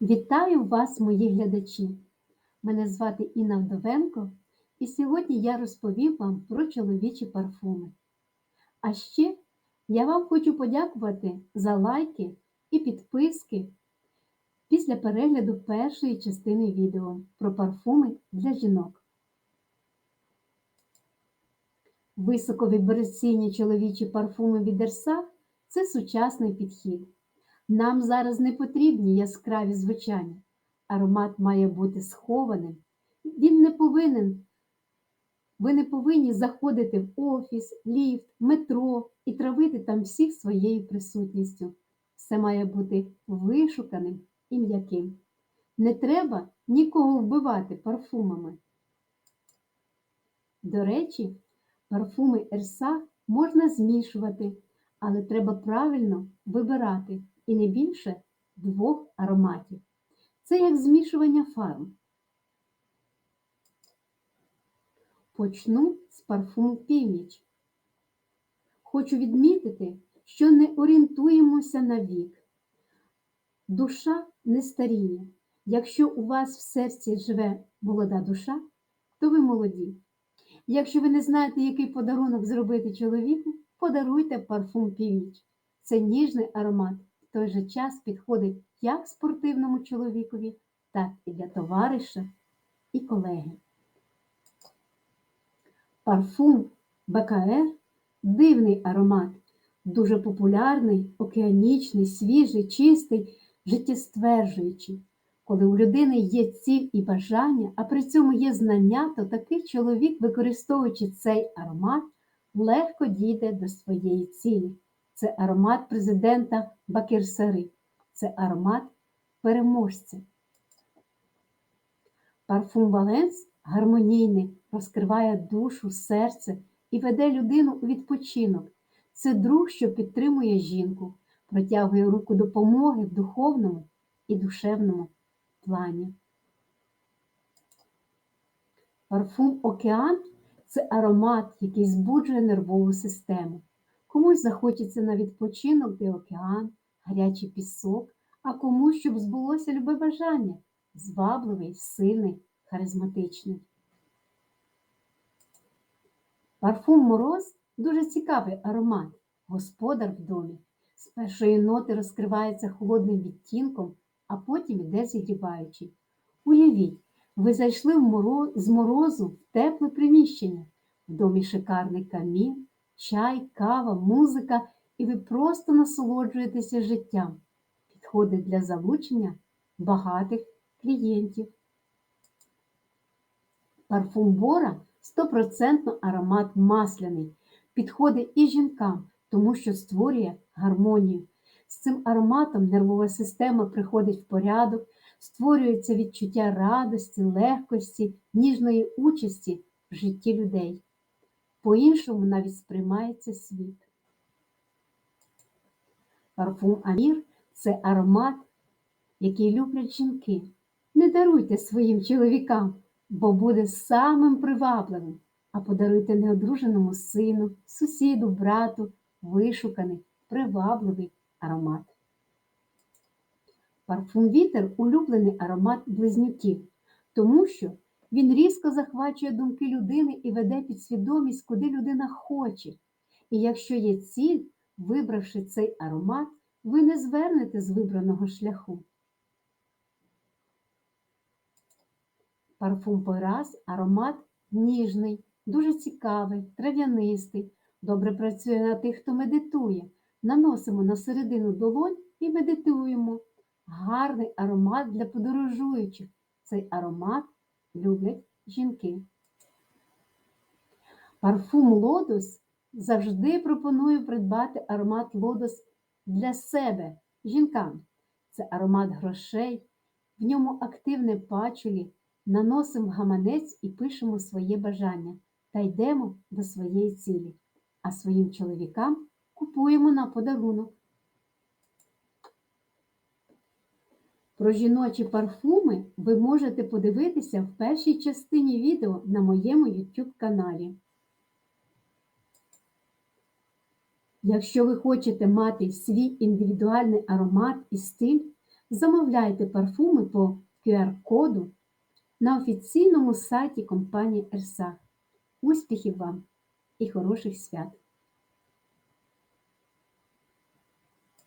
Вітаю вас, мої глядачі! Мене звати Інна Вдовенко, і сьогодні я розповім вам про чоловічі парфуми. А ще я вам хочу подякувати за лайки і підписки після перегляду першої частини відео про парфуми для жінок. Високовібраційні чоловічі парфуми від Ерса – це сучасний підхід. Нам зараз не потрібні яскраві звучання. Аромат має бути схованим. Він не повинен. Ви не повинні заходити в офіс, ліфт, метро і травити там всіх своєю присутністю. Все має бути вишуканим і м'яким. Не треба нікого вбивати парфумами. До речі, парфуми Ерса можна змішувати, але треба правильно вибирати і не більше двох ароматів. Це як змішування фарм. Почну з парфуму північ. Хочу відмітити, що не орієнтуємося на вік. Душа не старіє. Якщо у вас в серці живе молода душа, то ви молоді. Якщо ви не знаєте, який подарунок зробити чоловіку, подаруйте парфум північ. Це ніжний аромат, той же час підходить як спортивному чоловікові, так і для товариша і колеги. Парфум БКР дивний аромат, дуже популярний, океанічний, свіжий, чистий, життєстверджуючий. Коли у людини є ціль і бажання, а при цьому є знання, то такий чоловік, використовуючи цей аромат, легко дійде до своєї цілі. Це аромат президента Бакірсари, це аромат переможця. Парфум Валенс гармонійний, розкриває душу, серце і веде людину у відпочинок. Це друг, що підтримує жінку, протягує руку допомоги в духовному і душевному плані. Парфум Океан це аромат, який збуджує нервову систему. Комусь захочеться на відпочинок, де океан, гарячий пісок, а комусь, щоб збулося любе бажання, звабливий, сильний, харизматичний. Парфум мороз дуже цікавий аромат, господар в домі. З першої ноти розкривається холодним відтінком, а потім іде зігріваючий. Уявіть, ви зайшли в мороз, з морозу в тепле приміщення, в домі шикарний камін, чай, кава, музика, і ви просто насолоджуєтеся життям. Підходить для залучення багатих клієнтів. Парфум Бора стопроцентно аромат масляний. Підходить і жінкам, тому що створює гармонію. З цим ароматом нервова система приходить в порядок, створюється відчуття радості, легкості, ніжної участі в житті людей. По-іншому навіть сприймається світ. Парфум Амір це аромат, який люблять жінки. Не даруйте своїм чоловікам, бо буде самим привабливим, а подаруйте неодруженому сину, сусіду, брату, вишуканий, привабливий аромат. Парфум вітер улюблений аромат близнюків, тому що він різко захвачує думки людини і веде підсвідомість, куди людина хоче. І якщо є ціль, вибравши цей аромат, ви не звернете з вибраного шляху. Парфум Пойраз аромат ніжний, дуже цікавий, трав'янистий, добре працює на тих, хто медитує. Наносимо на середину долонь і медитуємо. Гарний аромат для подорожуючих. Цей аромат люблять жінки. Парфум лотос завжди пропоную придбати аромат лотос для себе, жінкам. Це аромат грошей, в ньому активне пачулі, наносимо гаманець і пишемо своє бажання та йдемо до своєї цілі, а своїм чоловікам купуємо на подарунок. Про жіночі парфуми ви можете подивитися в першій частині відео на моєму YouTube каналі. Якщо ви хочете мати свій індивідуальний аромат і стиль, замовляйте парфуми по QR-коду на офіційному сайті компанії Ерса. Успіхів вам і хороших свят!